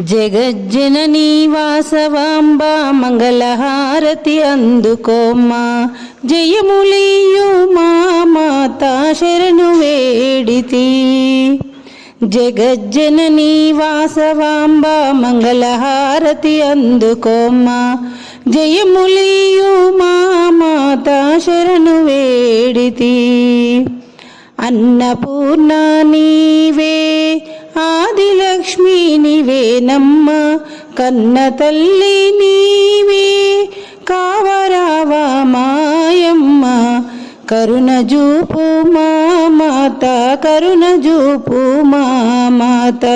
జగజ్జననీ వాసవాంబా మంగళహారతి అందుకోమ్మా. జయములియు మా మాత శరణు వేడితి. జగజ్జననీ వాసవాంబా మంగళహారతి అందుకోమ్మా. జయములియు మా మాత శరణు వేడితి. అన్నపూర్ణ నీవే ఆ లక్ష్మీ నివేనమ్మ కన్న తల్లి నీవే కావరావా మాయమ్మ కరుణ జూపు మా మాత కరుణ జూపు మా మాత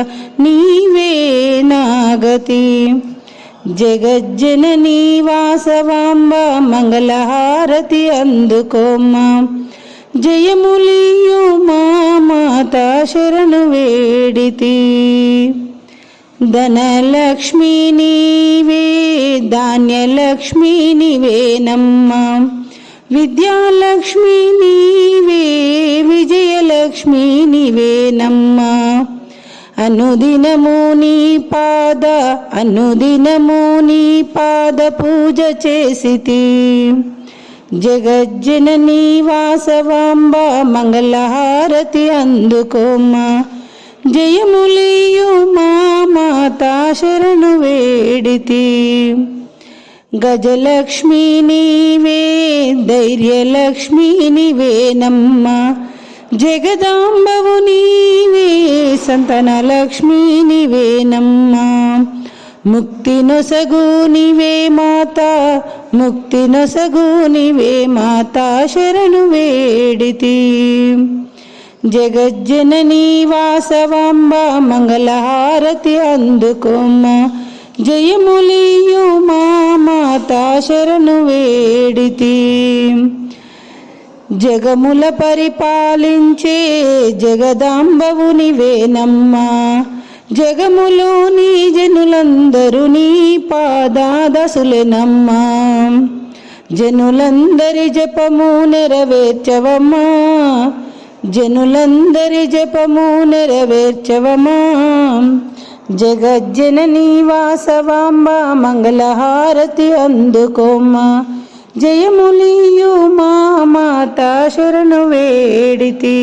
నీవే నాగతి. జగజ్జననీ వాసవాంబ మంగళహారతి అందుకోమ్మా. జయములియు మా మాత శరణు వేడితి. ధనలక్ష్మి నీవే ధాన్యలక్ష్మి నీవేనమ్మా విద్యాలక్ష్మి నీవే విజయలక్ష్మి నీవేనమ్మా అనుదినము నీ పాద అనుదినము నీ పాద పూజ చేసితి. జగజ్జననీ వాసవాంబ మంగళహారతి అందుకోమ్మా. జయములియు మా మాతా శరణు వేడితి. గజలక్ష్మి నీవే ధైర్యలక్ష్మి నీవేనమ్మా జగదాంబవు నీవే సంతనలక్ష్మి నీవేనమ్మా ముక్తి నొసగు నీవే మాత ముక్తి నొసగు నీవే మాత శరణు వేడితి. జగజ్జననీ వాసవాంబ మంగళహారతి అందుకోమ్మ. జయములియు మా మాత శరణు వేడితి. జగముల పరిపాలించే జగదాంబవు నీవేనమ్మా. జగములోని జనులందరూ నీ పాదాదసులెనమ్మా జనులందరి జపము నెరవేర్చవమ్మా. జనులందరి జపము నెరవేర్చవమా? జగజ్జననీ వాసవాంబ మంగళహారతి అందుకోమా? జయములియు మా మాత శరణు వేడితి.